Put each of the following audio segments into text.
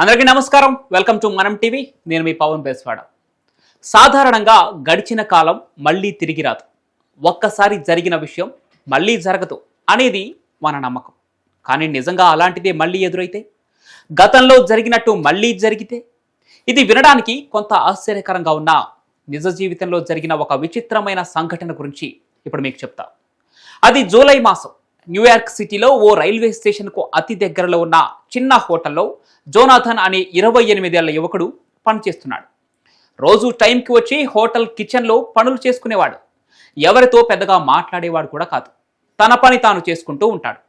అందరికీ నమస్కారం. Welcome to Manam TV. నేను మీ పవన్ బేస్వాడ. సాధారణంగా గడిచిన కాలం మళ్ళీ తిరిగి రాదు. ఒక్కసారి జరిగిన విషయం మళ్ళీ జరగదు అనేది మన నమ్మకం. కానీ నిజంగా అలాంటిదే మళ్ళీ ఎదురైతే? గతంలో జరిగినట్టు మళ్ళీ జరిగితే? ఇది వినడానికి కొంత ఆశ్చర్యకరంగా ఉన్న నిజ జీవితంలో జరిగిన ఒక విచిత్రమైన సంఘటన గురించి ఇప్పుడు మీకు చెప్తా. అది జూలై మాసం. న్యూయార్క్ సిటీలో ఓ రైల్వే స్టేషన్కు అతి దగ్గరలో ఉన్న చిన్న హోటల్లో జోనాథన్ అనే ఇరవై ఎనిమిదేళ్ళ యువకుడు పనిచేస్తున్నాడు. రోజు టైంకి వచ్చి హోటల్ కిచెన్లో పనులు చేసుకునేవాడు. ఎవరితో పెద్దగా మాట్లాడేవాడు కూడా కాదు. తన పని తాను చేసుకుంటూ ఉంటాడు.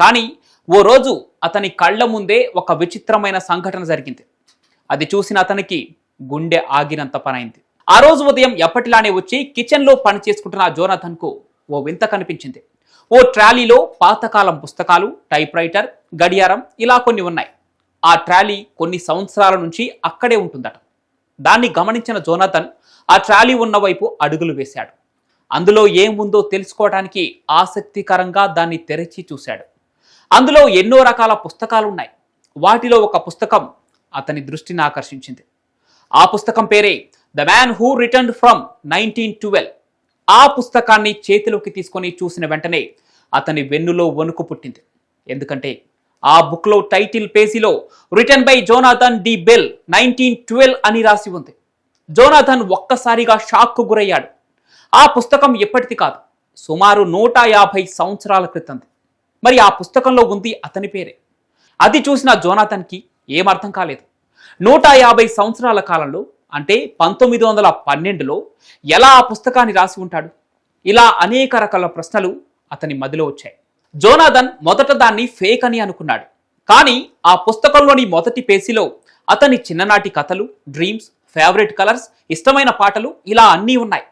కానీ ఓ రోజు అతని కళ్ళ ముందే ఒక విచిత్రమైన సంఘటన జరిగింది. అది చూసిన అతనికి గుండె ఆగినంత పనైంది. ఆ రోజు ఉదయం ఎప్పటిలానే వచ్చి కిచెన్లో పని చేసుకుంటున్న జోనాథన్కు ఓ వింత కనిపించింది. ఓ ట్రాలీలో పాతకాలం పుస్తకాలు టైప్ రైటర్ గడియారం ఇలా కొన్ని ఉన్నాయి. ఆ ట్రాలీ కొన్ని సంవత్సరాల నుంచి అక్కడే ఉంటుందట. దాన్ని గమనించిన జోనాథన్ ఆ ట్రాలీ ఉన్న వైపు అడుగులు వేశాడు. అందులో ఏముందో తెలుసుకోవడానికి ఆసక్తికరంగా దాన్ని తెరచి చూశాడు. అందులో ఎన్నో రకాల పుస్తకాలు ఉన్నాయి వాటిలో ఒక పుస్తకం అతని దృష్టిని ఆకర్షించింది. ఆ పుస్తకం పేరే the man who return from nineteen twelve. ఆ పుస్తకాన్ని చేతిలోకి తీసుకొని చూసిన వెంటనే అతని వెన్నులో వణుకు పుట్టింది. ఎందుకంటే ఆ బుక్లో టైటిల్ పేజీలో return by Jonathan D Bell nineteen twelve అని రాసి ఉంది. జోనాథన్ ఒక్కసారిగా షాక్కు గురయ్యాడు. ఆ పుస్తకం ఎప్పటిది కాదు సుమారు నూట యాభై సంవత్సరాల క్రితంది మరి ఆ పుస్తకంలో ఉంది అతని పేరే. అది చూసిన జోనాథన్కి ఏమర్థం కాలేదు. నూట యాభై సంవత్సరాల కాలంలో అంటే పంతొమ్మిది వందల పన్నెండులో ఎలా ఆ పుస్తకాన్ని రాసి ఉంటాడు? ఇలా అనేక రకాల ప్రశ్నలు అతని మదిలో వచ్చాయి. జోనాథన్ మొదట దాన్ని ఫేక్ అని అనుకున్నాడు. కానీ ఆ పుస్తకంలోని మొదటి పేజీలో అతని చిన్ననాటి కథలు డ్రీమ్స్ ఫేవరెట్ కలర్స్ ఇష్టమైన పాటలు ఇలా అన్నీ ఉన్నాయి.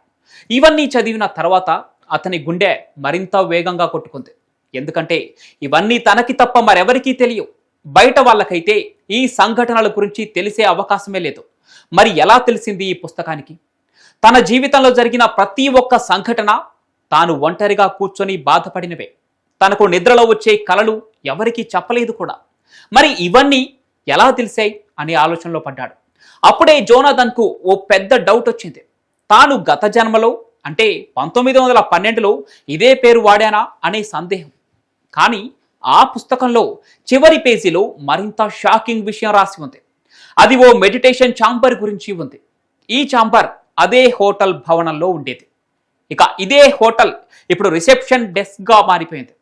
ఇవన్నీ చదివిన తర్వాత అతని గుండె మరింత వేగంగా కొట్టుకుంది. ఎందుకంటే ఇవన్నీ తనకి తప్ప మరెవరికీ తెలియవు. బయట వాళ్ళకైతే ఈ సంఘటనల గురించి తెలిసే అవకాశమే లేదు. మరి ఎలా తెలిసింది ఈ పుస్తకానికి? తన జీవితంలో జరిగిన ప్రతి ఒక్క సంఘటన తాను ఒంటరిగా కూర్చొని బాధపడినవే. తనకు నిద్రలో వచ్చే కలలు ఎవరికీ చెప్పలేదు కూడా. మరి ఇవన్నీ ఎలా తెలిసాయి అనే ఆలోచనలో పడ్డాడు. అప్పుడే జోనాథన్కు ఓ పెద్ద డౌట్ వచ్చింది. తాను గత జన్మలో అంటే పంతొమ్మిది వందల పన్నెండులో ఇదే పేరు వాడానా అనే సందేహం. కానీ ఆ పుస్తకంలో చివరి పేజీలో మరింత షాకింగ్ విషయం రాసి ఉంది. అది ఓ మెడిటేషన్ ఛాంబర్ గురించి ఉంది. ఈ ఛాంబర్ అదే హోటల్ భవనంలో ఉండేది. ఇక ఇదే హోటల్ ఇప్పుడు రిసెప్షన్ డెస్క్గా మారిపోయింది.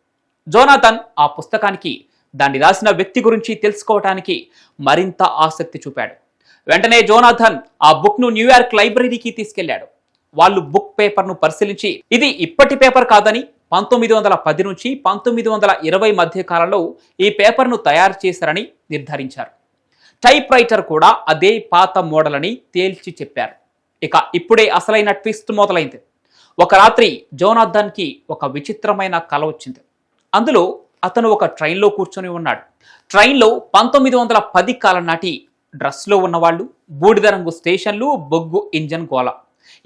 జోనాథన్ ఆ పుస్తకానికి దాన్ని రాసిన వ్యక్తి గురించి తెలుసుకోవటానికి మరింత ఆసక్తి చూపాడు. వెంటనే జోనాథన్ ఆ బుక్ను న్యూయార్క్ లైబ్రరీకి తీసుకెళ్ళాడు. వాళ్ళు బుక్ పేపర్ను పరిశీలించి ఇది ఇప్పటి పేపర్ కాదని పంతొమ్మిది వందల పది నుంచి పంతొమ్మిది వందల ఇరవై మధ్య కాలంలో ఈ పేపర్ను తయారు చేశారని నిర్ధారించారు. టైప్ రైటర్ కూడా అదే పాత మోడల్ అని తేల్చి చెప్పారు. ఇక ఇప్పుడే అసలైన ట్విస్ట్ మొదలైంది. ఒక రాత్రి జోనాథన్కి ఒక విచిత్రమైన కల వచ్చింది. అందులో అతను ఒక ట్రైన్లో కూర్చొని ఉన్నాడు. ట్రైన్లో పంతొమ్మిది వందల పది కాలం నాటి డ్రెస్లో ఉన్నవాళ్ళు బూడిద రంగు స్టేషన్లు బొగ్గు ఇంజన్ గోల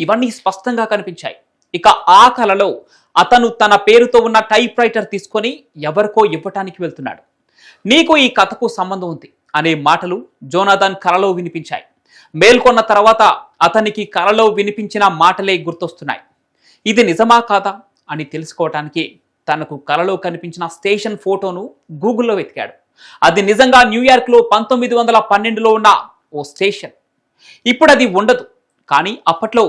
ఇవన్నీ స్పష్టంగా కనిపించాయి. ఇక ఆ కలలో అతను తన పేరుతో ఉన్న టైప్ రైటర్ తీసుకొని ఎవరికో ఇవ్వటానికి వెళ్తున్నాడు. నీకు ఈ కథకు సంబంధం ఉంది అనే మాటలు జోనాథన్ కలలో వినిపించాయి. మేల్కొన్న తర్వాత అతనికి కలలో వినిపించిన మాటలే గుర్తొస్తున్నాయి. ఇది నిజమా కాదా అని తెలుసుకోవటానికి తనకు కలలో కనిపించిన స్టేషన్ ఫోటోను గూగుల్లో వెతికాడు. అది నిజంగా న్యూయార్క్లో పంతొమ్మిది వందల పన్నెండులో ఉన్న ఓ స్టేషన్. ఇప్పుడు అది ఉండదు. కానీ అప్పట్లో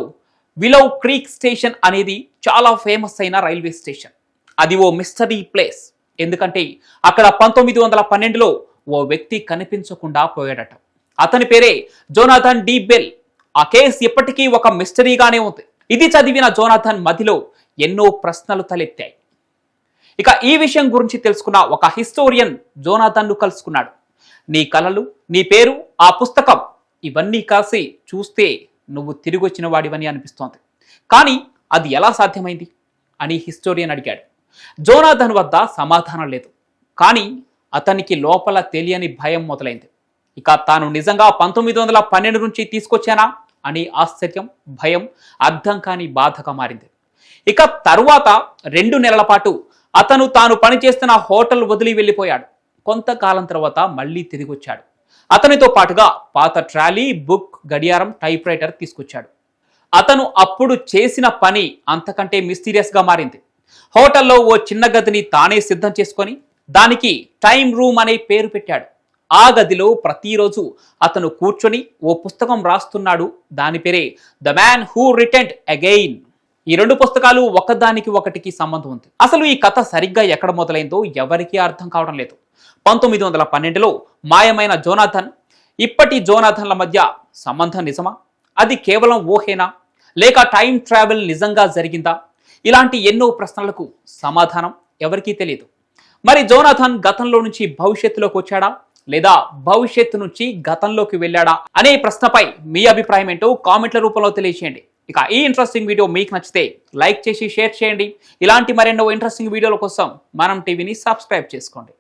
విలవ్ క్రీక్ స్టేషన్ అనేది చాలా ఫేమస్ అయిన రైల్వే స్టేషన్. అది ఓ మిస్టరీ ప్లేస్. ఎందుకంటే అక్కడ పంతొమ్మిది వందల పన్నెండులో ఓ వ్యక్తి కనిపించకుండా పోయాడట. అతని పేరే జోనాథన్ డి బెల్. ఆ కేసు ఇప్పటికీ ఒక మిస్టరీగానే ఉంది. ఇది చదివిన జోనాథన్ మదిలో ఎన్నో ప్రశ్నలు తలెత్తాయి. ఇక ఈ విషయం గురించి తెలుసుకున్న ఒక హిస్టోరియన్ జోనాథన్ను కలుసుకున్నాడు. నీ కలలు నీ పేరు ఆ పుస్తకం ఇవన్నీ కాసి చూస్తే నువ్వు తిరిగి వచ్చిన వాడివని అనిపిస్తోంది. కానీ అది ఎలా సాధ్యమైంది? అని హిస్టోరియన్ అడిగాడు. జోనాథన్ వద్ద సమాధానం లేదు. కానీ అతనికి లోపల తెలియని భయం మొదలైంది. ఇక తాను నిజంగా పంతొమ్మిది వందల పన్నెండు నుంచి తీసుకొచ్చానా? అని ఆశ్చర్యం భయం అర్థం కాని బాధగా మారింది. ఇక తరువాత రెండు నెలల పాటు అతను తాను పనిచేస్తున్న హోటల్ వదిలి వెళ్ళిపోయాడు. కొంతకాలం తర్వాత మళ్ళీ తిరిగి వచ్చాడు అతనితో పాటుగా పాత ట్రాలీ బుక్ గడియారం టైప్ రైటర్ తీసుకొచ్చాడు. అతను అప్పుడు చేసిన పని అంతకంటే మిస్టీరియస్గా మారింది. హోటల్లో ఓ చిన్న గదిని తానే సిద్ధం చేసుకొని దానికి టైం రూమ్ అనే పేరు పెట్టాడు. ఆ గదిలో ప్రతిరోజు అతను కూర్చొని ఓ పుస్తకం రాస్తున్నాడు. దాని పేరే the man who returned again. ఈ రెండు పుస్తకాలు ఒకదానికి ఒకటికి సంబంధం ఉంది. అసలు ఈ కథ సరిగ్గా ఎక్కడ మొదలైందో ఎవరికీ అర్థం కావడం లేదు. పంతొమ్మిది వందల పన్నెండులో మాయమైన జోనాథన్ ఇప్పటి జోనాథన్ల మధ్య సంబంధం నిజమా? అది కేవలం ఊహేనా? లేక టైం ట్రావెల్ నిజంగా జరిగిందా? ఇలాంటి ఎన్నో ప్రశ్నలకు సమాధానం ఎవరికీ తెలియదు మరి జోనాథన్ గతంలో నుంచి భవిష్యత్తులోకి వచ్చాడా? లేదా భవిష్యత్తు నుంచి గతంలోకి వెళ్ళాడా? అనే ప్రశ్నపై మీ అభిప్రాయం ఏంటో కామెంట్ల రూపంలో తెలియజేయండి ఇక ఈ ఇంట్రెస్టింగ్ వీడియో మీకు నచ్చితే లైక్ చేసి షేర్ చేయండి. ఇలాంటి మరెన్నో ఇంట్రెస్టింగ్ వీడియోల కోసం మనం టీవీని సబ్స్క్రైబ్ చేసుకోండి.